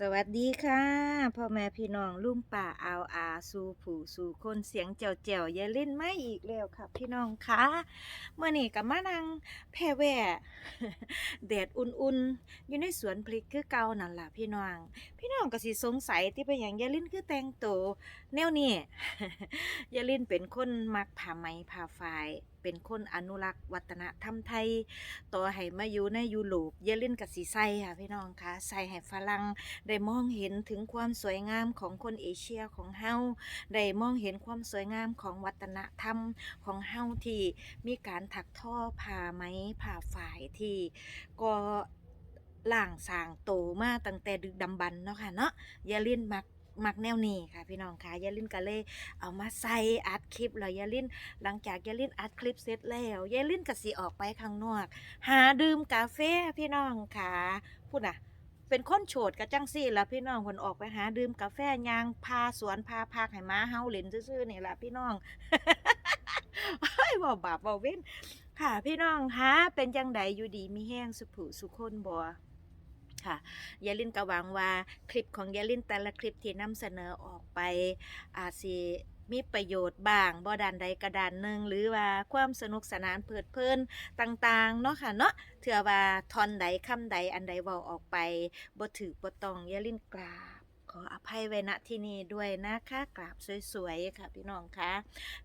สวัสดีค่ะพ่อแม่พี่น้องลุงป่าอาวอาสู่ผู้สู่คนเสียงแจ๋วแจ๋วอย่าเล่นไม่อีกแล้วค่ะ พี่น้องคะเมื่อนี้กับมานังแพ่แว่แดดอุ่นๆ อยู่ในสวนพริกคือเก่านั่นล่ะพี่น้อง พี่น้องก็สิสงสัยที่เป็นอย่างยาลินคือแต่งตัวแนวนี้ยาลินเป็นคนมักผ้าไหมผ้าฝ้าย เป็นคนอนุรักษ์วัฒนธรรมไทย ต่อให้มาอยู่ในยุโรปยาลินกับสีใสค่ะพี่น้องคะใส่ให้ฝรั่งได้มองเห็นถึงความสวยงามของคนเอเชียของเฮาได้มองเห็นความสวยงามของวัฒนธรรมของเฮาที่มีการถักทอผ้าไหมผ้าฝ้ายที่ก็ล่างสางโตมาตั้งแต่ดึกดำบรรเนาะค่ะเนาะย่าลินมัก มักแนวนี้ค่ะพี่น้องค่ะย่าลินก็เลยเอามาใส่อัดคลิปแล้วย่าลินหลังจากย่าลินอัดคลิปเสร็จแล้วย่าลินก็สิออกไปข้างนอก หาดื่มกาแฟพี่น้องค่ะพูดนะเป็นคนโฉดกับจังซี่ละพี่น้องคนออกไปหาดื่มกาแฟยางพาสวนพาพักให้ม้าเฮาเล่นซื่อๆนี่ละพี่น้องเฮ้บ่บาปบ่เว้นค่ะพี่น้องคะเป็นจังใดอยู่ดีมีแห้งสุขสุขคนบ่ ค่ะยาลินก็หวังว่าคลิปของยาลินแต่ละคลิปที่นำเสนอออกไปอาจสิมีประโยชน์บ้างบ่ด้านใดกระดานหนึ่งหรือว่าความสนุกสนานเพลิดเพลินต่างๆเนาะค่ะเนาะเถื่อว่าทอนใดคำใดอันใดเว้าออกไปบ่ถือบ่ต้องอย่าลิ้นกลา ขออภัยไว้ณที่นี้ด้วยนะคะกราบสวยๆค่ะพี่น้องคะ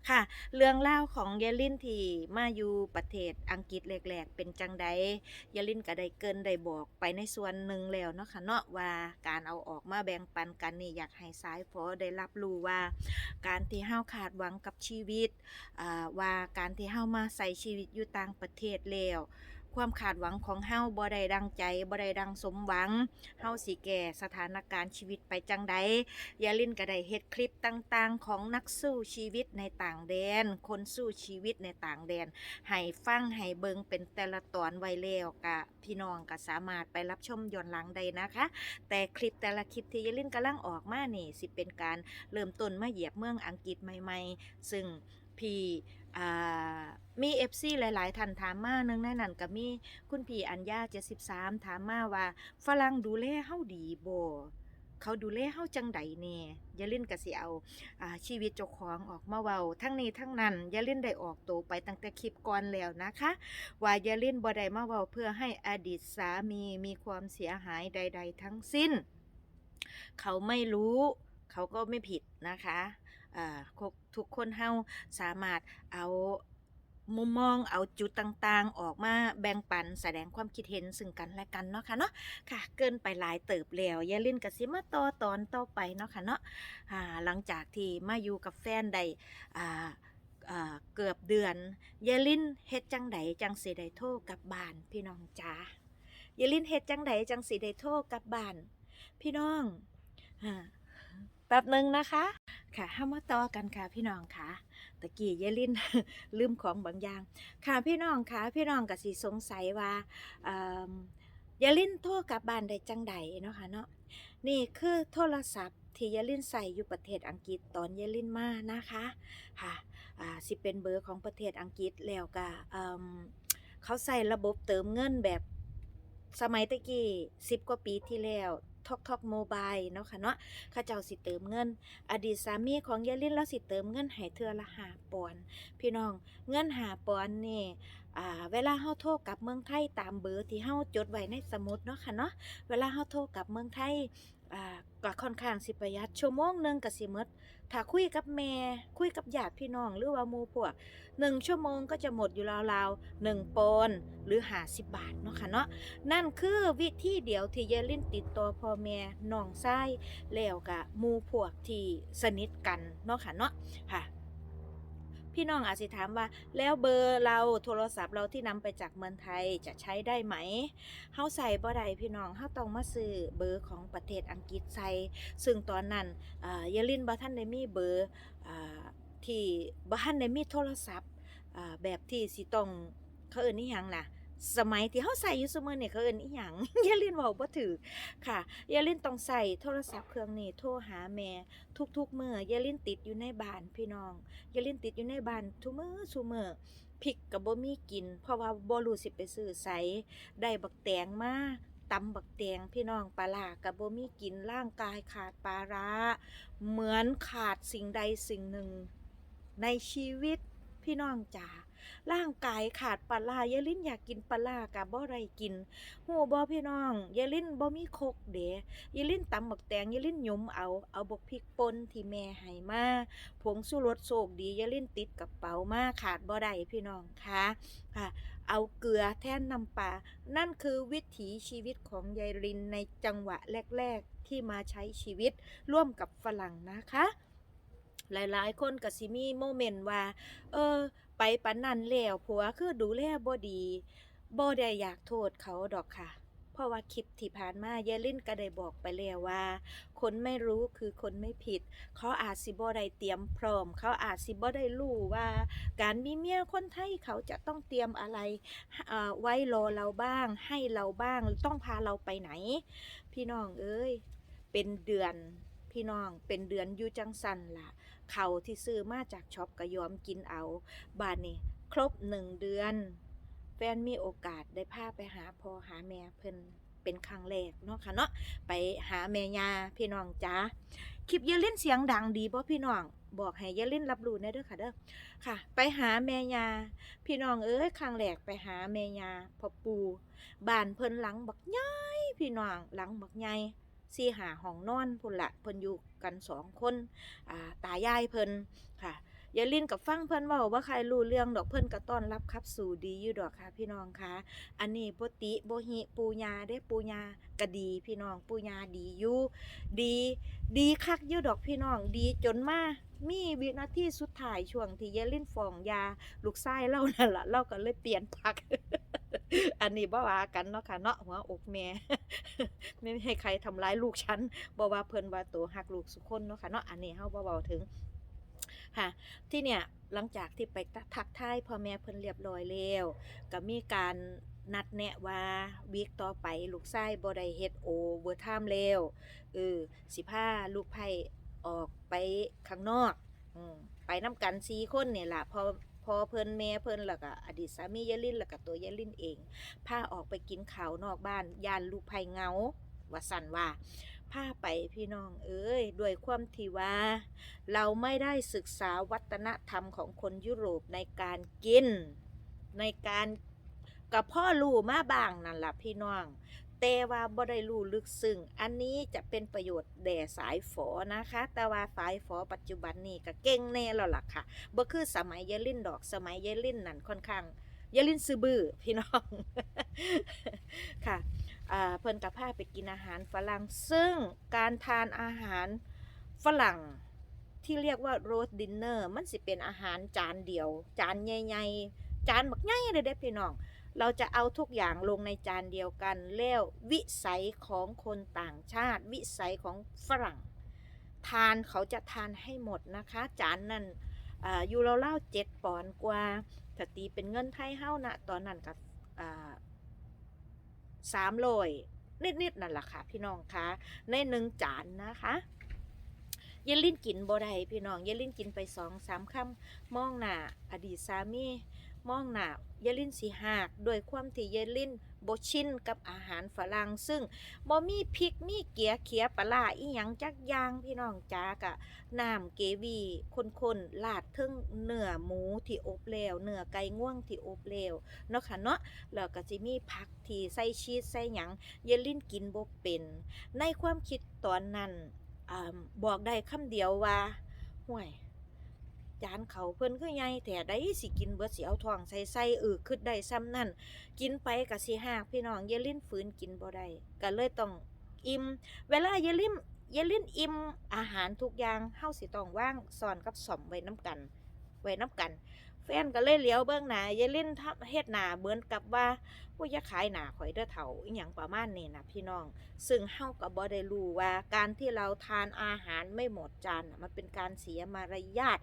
ค่ะ เรื่องเล่าของยาลินที่มาอยู่ประเทศอังกฤษแรกๆ เป็นจังใดยาลินก็ได้เกินได้บอกไปในส่วนหนึ่งแล้วเนาะค่ะเนาะว่าการเอาออกมาแบ่งปันกันนี่อยากให้สายฟอได้รับรู้ว่า การที่เฮาขาดหวังกับชีวิตว่าการที่เฮามาใส่ชีวิตอยู่ต่างประเทศแล้ว ความขาดหวังของเฮาบ่ได้ดังใจบ่ได้ดังสมหวังเฮาสิแก้สถานการณ์ชีวิตไปจังใดยาลินก็ได้เฮ็ดคลิปต่างๆ ของนักสู้ชีวิตในต่างแดน คนสู้ชีวิตในต่างแดนให้ฟังให้เบิงเป็นแต่ละตอนไว้แล้วกะพี่น้องก็สามารถไปรับชมย้อนหลังได้นะคะ แต่คลิปแต่ละคลิปที่ยาลินกำลังออกมานี่สิเป็นการเริ่มต้นมาเหยียบเมืองอังกฤษใหม่ ๆ ซึ่งพี่ อ่ามี FC หลาย ๆท่านถามมาหนึงในนั้นก็มีคุณพี่อัญญา73 ถามมาว่า ฝรั่งดูแลเฮาดีบ่เขาดูแลเฮาจังใดแน่อย่าเล่นก็สิเอาอ่าชีวิตเจ้าของออกมาเว้าทั้งนี้ทั้งนั้นอย่าเล่นได้ออกโตวไปตั้งแต่คลิปก่อนแล้วนะคะ ว่าอย่าเล่นบ่ได้มาเว้าเพื่อให้อดีตสามีมีความเสียหายใด ๆ ทั้งสิ้น เขาไม่รู้ เขาก็ไม่ผิดนะคะ ทุกคนเฮาสามารถเอามุมมองเอาจุดต่างๆ ออกมาแบ่งปันแสดงความคิดเห็นซึ่งกันและกันเนาะค่ะเนาะค่ะ เกินไปหลายเติบแล้วอย่าลินกับสิมาต่อตอนต่อไปเนาะค่ะเนาะหลังจากที่มาอยู่กับแฟนได้เกือบเดือนยายลินเฮ็ดจังใดจังสิไดโทกับบ้านพี่น้องจ้ายายลินเฮ็ดจังใดจังสิไดโทกับบ้านพี่น้องอ่า แป๊บหนึ่งนะคะ ค่ะห้ามาต่อกันค่ะพี่น้องค่ะตะกี้ยายลินลืมของบางอย่าง ค่ะพี่น้องค่ะพี่น้องก็สิสงสัยว่าเยลินโทรกลับบ้านได้จังใดเนาะค่ะเนาะนี่คือโทรศัพท์ที่ยายลินใส่อยู่ประเทศอังกฤษตอนยายลินมานะคะค่ะอ่าสิเป็นเบอร์ของประเทศอังกฤษแล้วก็เอิ่มเขาใส่ระบบเติมเงินแบบสมัยตะกี้สิบกว่าปีที่แล้วทอกทอกโมบายเนาะค่ะเนาะข้าเจ้าสิเติมเงิน อดีตสามีของยายลินแล้วสิเติมเงินให้เธอละหาปอนพี่น้องเงินหาปอนนี่อ่าเวลาเฮาโทรกลับเมืองไทยตามเบอร์ที่เฮาจดไว้ในสมุดเนาะค่ะเนาะเวลาเฮาโทรกลับเมืองไทยอ่า ก็ค่อนข้างสิประหยัดชั่วโมงหนึ่งก็สิมดถ้าคุยกับแม่คุยกับญาติพี่น้องหรือว่ามูพวกหนึ่งชั่วโมงก็จะหมดอยู่ราวๆหนึ่งปอนหรือหาสิบบาทเนาะค่ะเนาะนั่นคือวิธีเดียวที่เยลินติดต่อพ่อแม่น้องไส้แล้วกับมูพวกที่สนิทกันเนาะค่ะเนาะค่ะ พี่น้องอาจจะถามว่า แล้วเบอร์เราโทรศัพท์เราที่นำไปจากเมืองไทยจะใช้ได้ไหมเฮาใส่บ่ได้พี่น้องเฮาต้องมาซื้อเบอร์ของประเทศอังกฤษใส่ซึ่งตอนนั้นอ่าเยาลินบ่ท่านได้มีเบอร์อ่ที่บ้านได้มีโทรศัพท์อ่าแบบที่สิต้องเขาเอิ้นอีหยังน่ะ สมัยที่เฮาใส่อยู่ซุมื้อนี่ยเขาเอิ้นอีหยังอย่าลินเว้าบ่ถูกค่ะอย่าลินต้องใส่โทรศัพท์เครื่องนี้โทรหาแม่ทุกๆมื้ออย่าลินติดอยู่ในบ้านพี่น้องอย่าลินติดอยู่ในบ้านทุกมื้อซุมื้อพริกก็บ่มีกิน เพราะว่าบ่รู้สิไปซื้อไสได้บักแตงมาตำบักแตงพี่น้องปลาร้ากับบ่มีกินร่างกายขาดปลาร้า เหมือนขาดสิ่งใดสิ่งหนึ่ง ในชีวิตพี่น้องจ๋า ร่างกายขาดปลาร้ายายลินอยากกินปลากับบ่ได้กินหูบ่พี่น้องยายลินบ่มีคกเดะยายลินตำบักแตงยายลินยุมเอาเอาบกพริกป่นที่แม่ให้มาผงสู้รสโศกดียายลินติดกับเป๋ามาขาดบ่ได้พี่น้องคะค่ะ เอาเกลือแทนน้ำปลานั่นคือวิถีชีวิตของยายรินในจังหวะแรก ๆ ที่มาใช้ชีวิตร่วมกับฝรั่งนะคะหลายๆ คนก็สิมีโมเมนต์ว่า เออ ไปปันนันแล้วผัวคือดูแลบ่ดีบ่ได้อยากโทษเขาดอกค่ะ เพราะว่าคลิปที่ผ่านมายายลินก็ได้บอกไปแล้วว่า คนไม่รู้คือคนไม่ผิด เขาอาจสิบ่ได้เตรียมพร้อม เขาอาจสิบ่ได้รู้ว่า การมีเมียคนไทยเขาจะต้องเตรียมอะไรไว้รอเราบ้าง ให้เราบ้างต้องพาเราไปไหน พี่น้องเอ้ยเป็นเดือนพี่น้องเป็นเดือนอยู่จังสันล่ะ เขาที่ซื้อมาจากช็อปก็ยอมกินเอา บาทนี่ครบหนึ่งเดือน แฟนมีโอกาสได้พาไปหาพ่อหาแม่เพิ่นเป็นครั้งแรกเนาะค่ะเนาะไปหาแม่ยาพี่น้องจ้าคลิปอยาเล่นเสียงดังดีบ่พี่น้องบอกให้อยาเล่นรับรู้แน่เด้อค่ะเด้อค่ะ ไปหาแม่ยา พี่น้องเอ้ยครั้งแรกไปหาแม่ยาพ่อปูบ้านเพิ่นหลังบักใหญ่พี่น้องหลังบักใหญ่ สี่หาห้องนอนพุ่นละเพิ่นอยู่กันสองคนอ่าตายายเพิ่นค่ะ อย่าลินกับฟังเพิ่นเว้าว่าใครรู้เรื่องดอกเพิ่นก็ต้อนรับครับสู่ดีอยู่ดอกค่ะ พี่น้องคะอันนี้บ่ติโบหิปูญาเด้ปูญาก็ดีพี่น้องปูญาดีอยู่ดี ดีคักอยู่ดอกพี่น้องดีจนมามีวินาทีสุดท้ายช่วงที่ยายลินฟองยาลูกชายเล่านั่นล่ะเราก็เลยเปลี่ยนพัก อันนี้บ่ว่ากันเนาะค่ะเนาะหัวอกแม่ไม่ให้ใครทำร้ายลูกฉันบ่ว่าเพิ่นว่าตัวฮักลูกสุกคนเนาะค่ะเนาะอันนี้เฮาบ่เว้าถึง ค่ะ ที่เนี่ยหลังจากที่ไปทักทายพ่อแม่เพิ่นเรียบร้อยแล้วก็มีการนัดแนะว่าวีคต่อไปลูกชายบ่ได้เฮ็ดโอเวอร์ไทม์แล้วเออสิพาลูกไผ่ออกไปข้างนอกอืมไปนํกัน4คนเนี่ยล่ะพอพอเพิ่นแม่เพิ่นแล้วก็อดีตสามียายลินแล้วก็ตัวยายลินเองพาออกไปกินข้าวนอกบ้านย่านลูกไผ่เงาว่าสั่นว่า พาไปพี่น้องเอ้ยด้วยความที่ว่า เราไม่ได้ศึกษาวัฒนธรรมของคนยุโรปในการกิน ในการกับพ่อรู้มาบ้างนั่นแหละพี่น้อง แต่ว่าบ่ได้รู้ลึกซึ้งอันนี้จะเป็นประโยชน์แด่สายฝอนะคะ แต่ว่าสายฝอปัจจุบันนี้ก็เก่งแน่แล้วล่ะค่ะบ่คือสมัยยายลินดอกสมัยยายลินนั่นค่อนข้าง ยาลินซื้อบื้อพี่น้องค่ะเพิ่นกับพาไปกินอาหารฝรั่ง ซึ่งการทานอาหารฝรั่งที่เรียกว่าโรสดินเนอร์มันสิเป็นอาหารจานเดียว จานใหญ่ๆ จานบักใหญ่เลยเด้พี่น้อง เราจะเอาทุกอย่างลงในจานเดียวกัน แล้ววิสัยของคนต่างชาติ วิสัยของฝรั่ง ทานเขาจะทานให้หมดนะคะ จานนั้นออยู่เล่าเจ็ดปอนด์กว่า ถ้าตีเป็นเงินไทยเฮ้านะตอนนั้นกับสามโลยนิดๆนั่นแหละค่ะ พี่น้องคะในหนึ่งจานนะคะเยลลินกินบ่ได้พี่น้องเยลลินกินไปสองสามคำมองหน้าอดีตสามีมองหน้าเยลลินสีหักด้วยความที่เยลลิน บชินกับอาหารฝรั่งซึ่งบ่มีพริกมีเกียเขียปลาอีหยังจักอย่างพี่น้องจ้ากะน้ำเกวีคนๆลาดเทึงเนื้อหมูที่อบแล้วเนื้อไก่ง่วงที่อบแล้วเนาะค่ะเนาะแล้วก็จะมีผักที่ใส่ชีสใส่หยังเยลลินกินบ่เป็น ในความคิดตอนนั้นอ่าบอกได้คำเดียวว่าห่วย จานเขาเพิ่นคือใหญ่แต่ได้สิกินเบิดสิเอาท้องใส่ใส่เออคิดได้ซ้ำนั่นกินไปก็สิหากพี่น้องเยลลินฝืนกินบ่ได้ก็เลยต้องอิ่มเวลาเยลลินเยลลินอิ่มอาหารทุกอย่างเฮาสิต้องว่างซ่อนกับสอมไว้น้ำกัน ไว้น้ำกัน แฟนก็เลยเหลียวเบื้องหน้ายายลินทับเฮ็ดหน้าเหมือนกับว่าว่าอย่าขายหน้าข่อยเด้อเฒ่าอีหยังประมาณนี้นะพี่น้อง ซึ่งเฮาก็บ่ได้รู้ว่าการที่เราทานอาหารไม่หมดจานมันเป็นการเสียมารยาท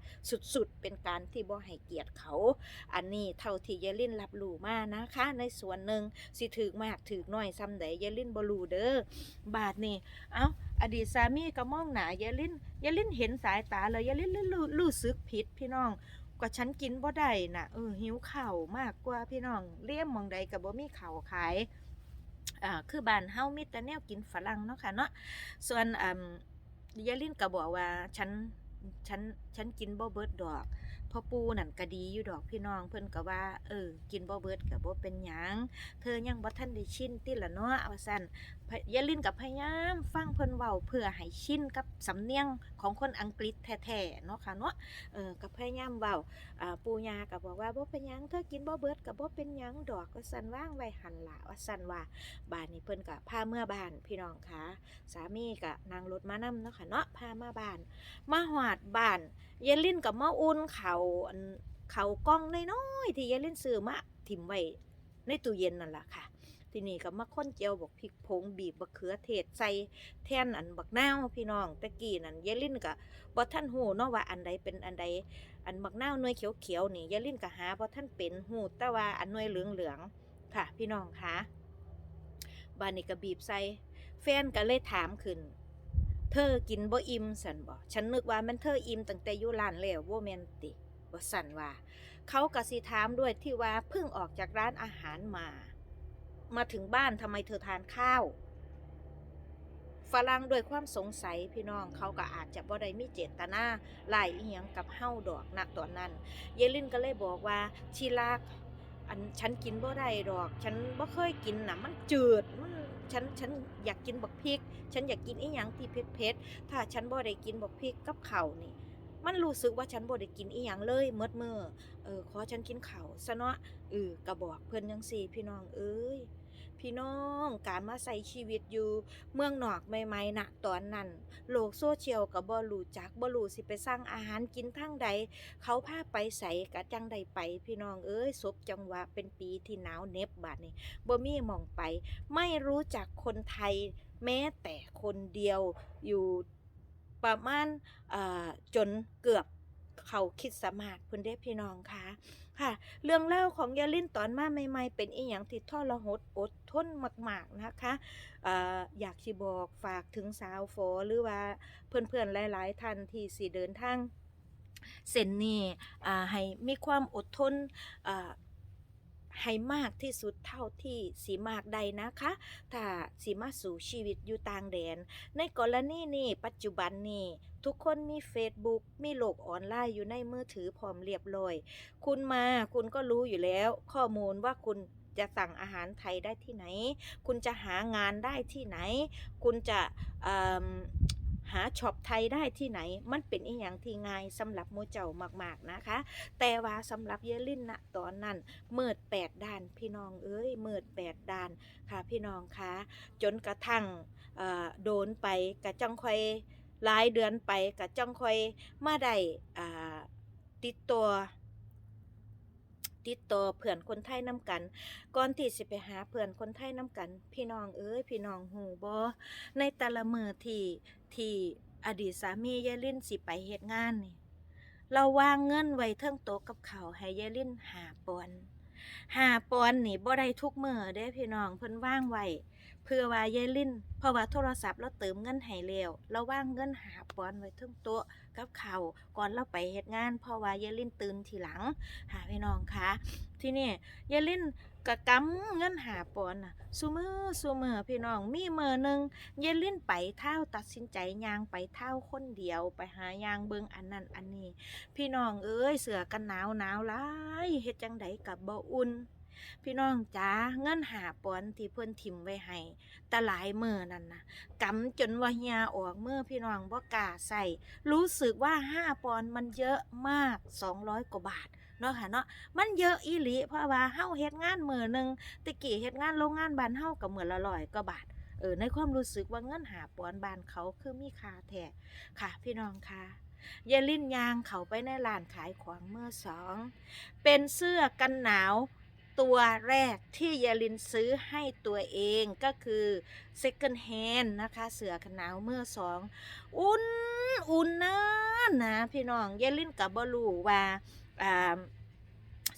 สุดๆ เป็นการที่บ่ให้เกียรติเขา อันนี้เท่าที่ยายลินรับรู้มานะคะ ในส่วนหนึ่งสิถึกมากถึกน้อยซ้ำใดยายลินบ่รู้เด้อบาดนี่เอ้าอดีตสามีก็มองหน้ายายลินยายลินเห็นสายตาเลยยายลินลยรู้รู้สึกผิดพี่น้อง กว่าฉันกินบ่ได้น่ะเออหิวข้าวมากกว่าพี่น้องเลี่ยมมองใดกับบ่มีข้าวขายอ่าคือบ้านเฮามีแต่แนวกินฝรั่งเนาะค่ะเนาะส่วนอ่ายายลินก็บอกว่าฉันฉันฉันกินบ่เบิดดอก พ่อปูนั่นก็ดีอยู่ดอกพี่น้องเพิ่นก็ว่า เออ กินบ่เบิดก็บ่เป็นหยังเธอยังบ่ทันได้ชินติละเนาะว่าซั่นพะยายลินก็พยายามฟังเพิ่นเว้าเพื่อให้ชินกับสำเนียงของคนอังกฤษแท้ๆเนาะค่ะเนาะเออก็พยายามเว้าอ่าปูยาก็บอกว่าบ่เป็นหยังเธอกินบ่เบิดก็บ่เป็นหยังดอกว่าซั่นวางไว้หันล่ะว่าซั่นว่าบ้านนี้เพิ่นก็พาเมื่อบ้านพี่น้องคะสามีก็นั่งรถมานำเนาะค่ะเนาะพามาบ้าน มาหอดบ้านเยลินกับมาอุ่นเขาเขากล้องน้อยๆที่เยลินซื้อมาถิ่มไว้ในตู้เย็นนั่นแหละค่ะ ทีนี้ก็มาค้นเจียวบอกพริกผงบีบบักเขือเทศใส่แทนอันบักนาวพี่น้องตะกี้นั่นเยลินก็บ่ท่านหูเนาะว่าอันใดเป็นอันใดอันบักนาวหน่วยเขียวๆนี่เยลินก็หาบ่ท่านเป็นหูแต่ว่าอันหน่วยเหลืองๆค่ะ พี่น้องคะบ้านนี้ก็บีบใส่แฟนก็เลยถามขึ้น เธอกินบ่อิ่มสันบ่ฉันนึกว่ามันเธออิ่มตั้งแต่อยู่ร้านแล้วบ่แม่นติบ่สันว่า เขาก็สิถามด้วยที่ว่าเพิ่งออกจากร้านอาหารมา มาถึงบ้านทำไมเธอทานข้าวฝรั่งด้วยความสงสัยพี่น้องเขาก็อาจจะบ่ได้มีเจตนาไล่อีหยังกับเฮาดอกณตอนนั้น เยลินก็เลยบอกว่าชีลากอันฉันกินบ่ได้ดอก ฉันบ่เคยกินน่ะมันจืดมัน ฉันฉันอยากกินบักพริก ฉันอยากกินอ้หยังที่เผ็ดๆถ้าฉันบ่ได้กินบักพริกกับข่านี่ มันรู้สึกว่าฉันบ่ได้กินอีหยังเลยเมดมือเออขอฉันกินข้าวซะเนาะเออกระบอกเพิ่นจังซี่พี่น้องเอ้ย พี่น้องการมาใส่ชีวิตอยู่ เมืองนอกใหม่ๆนะตอนนั้นโลกโซเชียลก็บ่รู้จักบ่รู้สิไปสั่งอาหารกินทางใด เขาพาไปใส่กะจังใดไป พี่น้องเอ้ยศพจังหวะเป็นปีที่หนาวเน็บบาดนี้บ่มีมองไป ไม่รู้จักคนไทยแม้แต่คนเดียวอยู่ประมาณอ่าจนเกือบเขาคิดสมาธิพิ่นเด้พี่น้องคะ ค่ะ เรื่องเล่าของยาลินตอนมาใหม่ๆ เป็นอีหยังที่ทรหดอดทนมากๆนะคะออยากสิบอกฝากถึงสาวฝอหรือว่าเพื่อนๆหลายๆท่านที่สิเดินทางเส้นนี้ให้มีความอดทนให้มากที่สุดเท่าที่สีมากใดนะคะ ถ้าสีมาสู่ชีวิตอยู่ต่างแดน ในกรณีนี้ปัจจุบันนี้ ทุกคนมี Facebook มีโลกออนไลน์อยู่ในมือถือพร้อมเรียบร้อย คุณมาคุณก็รู้อยู่แล้ว ข้อมูลว่าคุณจะสั่งอาหารไทยได้ที่ไหน คุณจะหางานได้ที่ไหน คุณจะหาช็อปไทยได้ที่ไหน มันเป็นอีหยังที่ง่ายสำหรับหมูเจ้ามาก ๆนะคะ แต่ว่าสำหรับเยลินนะตอนนั้นมืดแปดด้านพี่น้องเอ้ยมืดแปดด้านค่ะพี่น้องคะจนกระทั่งโดนไปกระจังคอย หลายเดือนไปกะจังคอยมาได้อ่าติดตัว ติดต่อเพื่อนคนไทยน้ำกัน ก่อนที่สิไปหาเพื่อนคนไทยน้ำกัน พี่น้องเอ้ยพี่น้องหูบอในแต่ละมือที่ที่อดีตสามียายลินสิไปเฮ็ดงานนี่เราวางเงินไว้เทิงโต๊ะกับเขาให้ยายลินหาปอนหาปอนนี่บ่ได้ทุกมือเด้พี่น้องเพิ่นว่างไว้ เพื่อว่ายายลินเพราะว่าโทรศัพท์เราเติมเงินให้แล้วเราว่างเงินหาปอนไว้เทิงโต๊ะกับเขาก่อนเราไปเฮ็ดงานเพราะว่ายายลินตื่นทีหลัง หาพี่น้องคะที่นี่ยายลินกะกำเงินหาปอนด์น่ะซุมือซุมือพี่น้องมีมือหนึ่งเยลินไปเท่าตัดสินใจยางไปเท่าคนเดียวไปหายางเบิงอันนั้นอันนี้ พี่น้องเอ้ยเสือกันหนาวหนาวหลายเฮ็ดจังไดกับบ่อุ่น พี่น้องจ้าเงินหาปอนที่เพิ่อนถิ่มไว้ให้แตะหลายมือนั่นนะกำจนว่าเฮียออกมือพี่น้องบ่กล้าใส่รู้สึกว่าห้าปอนมันเยอะมาก 200 กว่าบาทเนาะค่ะเนาะมันเยอะอีหลีเพราะว่าเฮาเฮ็ดงานมือหนึ่งตะกี้เฮ็ดงานโรงงานบ้านเฮาก็มื้อละร้อยกว่าบาทเออในความรู้สึกว่าเงินหาปอนบานเขาคือมีค่าแท้ค่ะ พี่น้องค่ะยายลินยางเขาไปในร้านขายของเมื่อสอง เป็นเสื้อกันหนาว ตัวแรกที่เยาลินซื้อให้ตัวเองก็คือ second hand นะคะ เสือขนาวเมื่อสอง อุ่น อุ่นนะนะพี่น้องเยาลินกับบลูว่าอ่า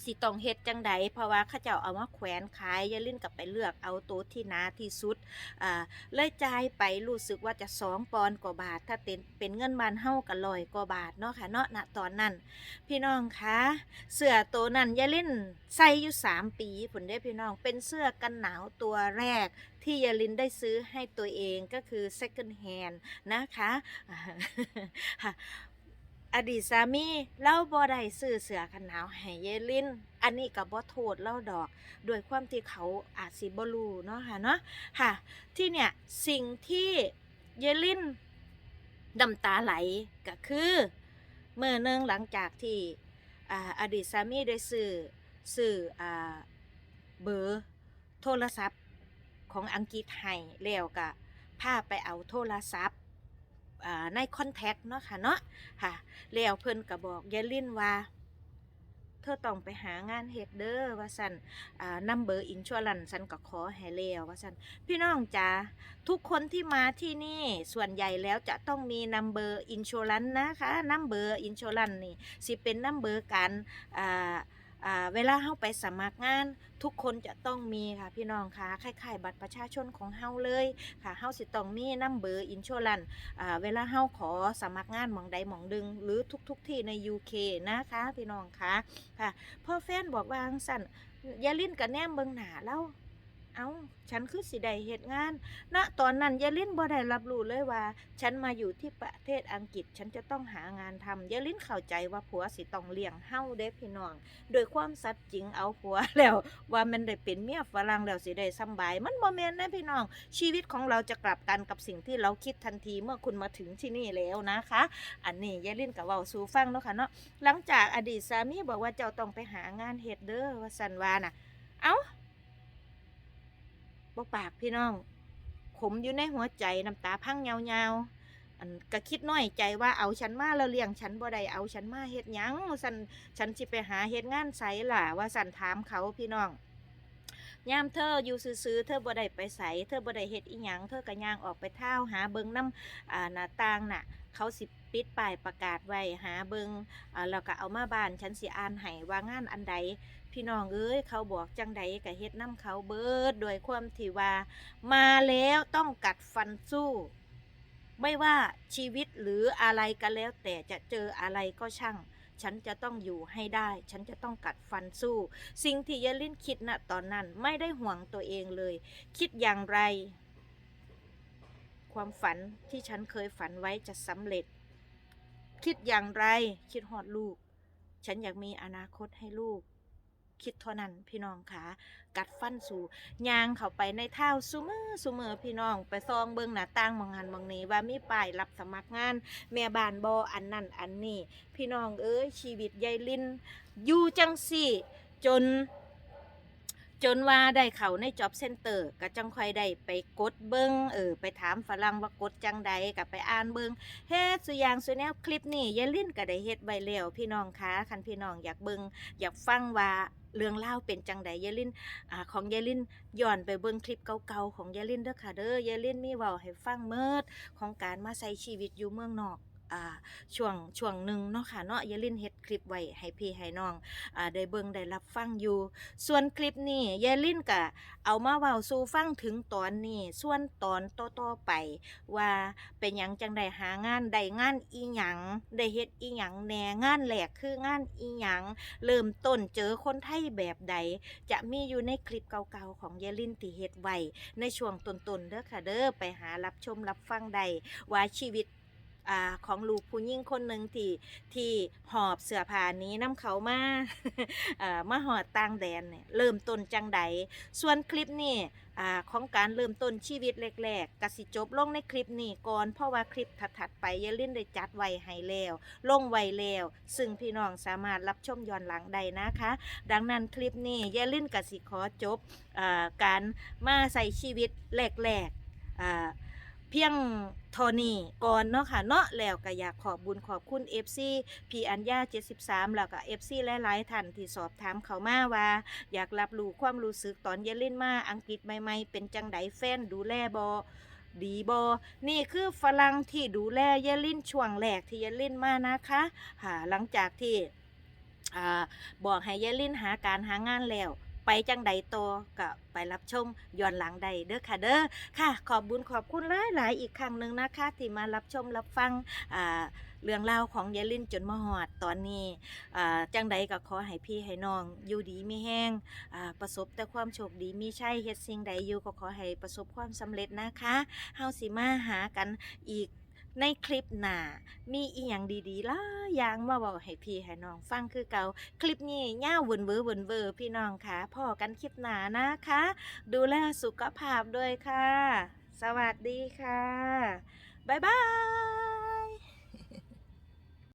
สิต้องเฮ็ดจังใดเพราะว่าเขาเจ้าเอามาแขวนขายอย่าลิ้นกับไปเลือกเอาตัวที่หนาที่สุดอ่าเลยจ่ายไปรู้สึกว่าจะสองปอนกว่าบาท ถ้าเป็นเป็นเงินบานเฮาก็ร้อยกว่าบาทเนาะค่ะเนาะณตอนนั้น พี่น้องคะเสื้อตัวนั้นอย่าลิ้นใส่อยู่สามปีผลได้พี่น้องเป็นเสื้อกันหนาวตัวแรกที่ยาลินได้ซื้อให้ตัวเองก็คือ second hand นะคะ อดีตสามีเล่าบ่ได้ซื้อเสือกันหนาวให้ยายลิน อันนี้ก็บ่โทษเล่าดอก ด้วยความที่เขาอาจสิบ่รู้เนาะค่ะเนาะค่ะ ที่เนี่ยสิ่งที่ยายลินน้ำตาไหลก็คือเมื่อหนึงหลังจากที่ออดีตสามีได้ซื้อซื้ออเบอร์โทรศัพท์ของอังกฤษให้แล้วก็พาไปเอาโทรศัพท์ ในคอนแทคเนาะค่ะเนาะค่ะแล้วเพิ่นก็บอกยายลินว่า เธอต้องไปหางานเฮ็ดเด้อว่าซั่นอ่านัมเบอร์อินชัวรันฉันก็ขอให้แล้วว่าซั่นพี่น้องจ๋าทุกคนที่มาที่นี่ส่วนใหญ่แล้วจะต้องมีนัมเบอร์อินชัวรันนะคะนัมเบอร์อินชัวรันนี่สิเป็นนัมเบอร์การอ่า เวลาเข้าไปสมัครงานทุกคนจะต้องมีค่ะพี่น้องค่ะคล้ายๆ บัตรประชาชนของเฮาเลยค่ะเฮาสิต้องมีนัมเบอร์อินชัวรันเวลาเฮาขอสมัครงานหมองใดหมองดึง หรือทุกๆทที่ใน UK นะคะพี่น้องคะค่ะพ่อแฟนบอกว่าจั่งสั่นยาลินกับแนมเบิงหนาแล้ว เอา้า ฉันคือสิได้เหตุงาน ณ ตอนนั้นยาลินบ่ได้รับรู้เลยว่า ฉันมาอยู่ที่ประเทศอังกฤษ ฉันจะต้องหางานทำยาลินเข้าใจว่าผัวสิต้องเลี้ยงเฮาเด้พี่น้อง โดยความสัตย์จริงเอาผัวแล้ว ว่ามันได้เป็นเมียฝรั่งแล้วสิได้สบาย มันบ่แม่นนะพี่น้อง ชีวิตของเราจะกลับกันกับสิ่งที่เราคิดทันทีเมื่อคุณมาถึงที่นี่แล้วนะคะ อันนี้ยายลินกับเว้าสู่ฟังเนาะค่ะเนาะ หลังจากอดีตสามีบอกว่าเจ้าต้องไปหางานเฮ็ดเด้อว่าสันวาน่ะ เอ้า บ่ปากพี่น้อง ขมอยู่ในหัวใจน้ำตาพังยาวๆอันก็คิดน้อยใจว่าเอาฉันมาแล้วเลี้ยงฉันบ่ได้เอาฉันมาเฮ็ดหยังสันฉันสิไปหาเฮ็ดงานไสล่ะว่าสันถามเขาพี่น้องยามเธออยู่ซื่อๆเธอบ่ได้ไปใสเธอบ่ได้เฮ็ดอีหยังเธอก็ย่างออกไปเท่าหาเบิงน้ำอ่าหน้าต่างน่ะ เขาสิปิดป้ายประกาศไว้หาเบิงอ่าแล้วก็เอามาบ้านฉันสิอ่านให้ว่างานอันใด พี่น้องเอ้ยเขาบอกจังใดก็เฮ็ดน้ำเขาเบิดโดวยความที่ว่า มาแล้วต้องกัดฟันสู้ ไม่ว่าชีวิตหรืออะไรก็แล้ว แต่จะเจออะไรก็ช่าง ฉันจะต้องอยู่ให้ได้ ฉันจะต้องกัดฟันสู้ สิ่งที่ยายลินคิดนะตอนนั้นไม่ได้ห่วงตัวเองเลย คิดอย่างไร ความฝันที่ฉันเคยฝันไว้จะสำเร็จ คิดอย่างไร คิดหอดลูก ฉันอยากมีอนาคตให้ลูก คิดเท่านั้นพี่น้องคะกัดฟันสู่ยางเข้าไปในเท้าซุมือซุมือพี่น้อง ไปซองเบิงหน้าต่างมองหันมองนี้ว่ามีป้ายรับสมัครงาน แม่บ้านบออันนั่นอันนี้ พี่น้องเอ้ยชีวิตยายลินอยู่จังสี่จนจนว่าได้เขาใน job center ก็จังค่อยได้ไปกดเบิงเออไปถามฝรั่งว่ากดจังใดก็ไปอ่านเบิงเฮ็ดสุยางสุแนวคลิปนี้ยายลินก็ได้เฮ็ดไว้แล้วพี่น้องคะคันพี่น้องอยากเบิงอยากฟังว่า เรื่องเล่าเป็นจังไดยายลินอ่าของยายลินย้อนไปเบิงคลิปเก่าๆของยายลินเด้อค่ะเด้อยายลินมีเว้าให้ฟังเมิดของการมาใช้ชีวิตอยู่เมืองนอก อ่าช่วงช่วงหนึ่งเนาะค่ะเนาะยายลินเฮ็ดคลิปไว้ให้พี่ให้น้องอ่าได้เบิงได้รับฟังอยู่ ส่วนคลิปนี้ยายลินก็เอามาเว้าสู่ฟังถึงตอนนี้ ส่วนตอนต่อๆไป ว่าเป็นหยังจังได้หางานได้งานอีหยังได้เฮ็ดอีหยังแหน่งานแหลกคืองานอีหยังเริ่มต้นเจอคนไทยแบบใด จะมีอยู่ในคลิปเก่าๆของยายลินที่เฮ็ดไว้ในช่วงต้นๆเด้อค่ะเด้อไปหารับชมรับฟังได้ว่าชีวิต อของลูกผู้หญิงคนหนึ่งที่ที่หอบเสื้อผ้านี้น้ำเขามาเอ่อมาหอดต่างแดนเนี่ยเริ่มต้นจังใดส่วนคลิปนี้อ่าของการเริ่มต้นชีวิตแรกๆกสิจบลงในคลิปนี้ก่อนเพราะว่าคลิปถัดๆไปยายลินได้จัดไว้ให้แล้วลงไว้แล้วซึ่งพี่น้องสามารถรับชมย้อนหลังได้นะคะ ดังนั้นคลิปนี้ยายลินกสิขอจบอ่าการมาใส่ชีวิตแรกๆอ่าเพียง เทนี้ก่อนเนาะค่ะเนาะแล้วก็อยากขอบบุญขอบคุณ FC พี่อัญญา73 แล้วก็ FC หลายๆท่านที่สอบถามเขามาว่า อยากรับรู้ความรู้สึกตอนเยลินมาอังกฤษใหม่ๆ เป็นจังไดแฟนดูแลบอดีบอ นี่คือฝรั่งที่ดูแลเยลินช่วงแรกที่เยลินมานะคะหาหลังจากที่อบอกให้เยายลินหาการหางานแล้ว ไปจังใดต่อก็ไปรับชมย้อนหลังใดเด้อค่ะเด้อค่ะ ขอบบุญขอบคุณหลายๆอีกครั้งหนึ่งนะคะ ที่มารับชมรับฟังเรื่องราวของยายลินจนมหอดตอนนี้จังใดก็ขอให้พี่ให้น้อง อยู่ดีมีแห้งประสบแต่ความโชคดีมีชัยเฮ็ดสิ่งใดอยู่ก็ขอให้ประสบความสำเร็จนะคะเฮาสิมาหากันอีก ในคลิปหน้ามีอีหยังดีๆล่ะอย่างมาบอกให้พี่ให้น้องฟังคือเก่าคลิปนี้ย่าวเวินเวอร์เวินเวอร์พี่น้องค่ะพอกันคลิปหน้านะคะ ดูแลสุขภาพด้วยค่ะ สวัสดีค่ะ บ๊ายบาย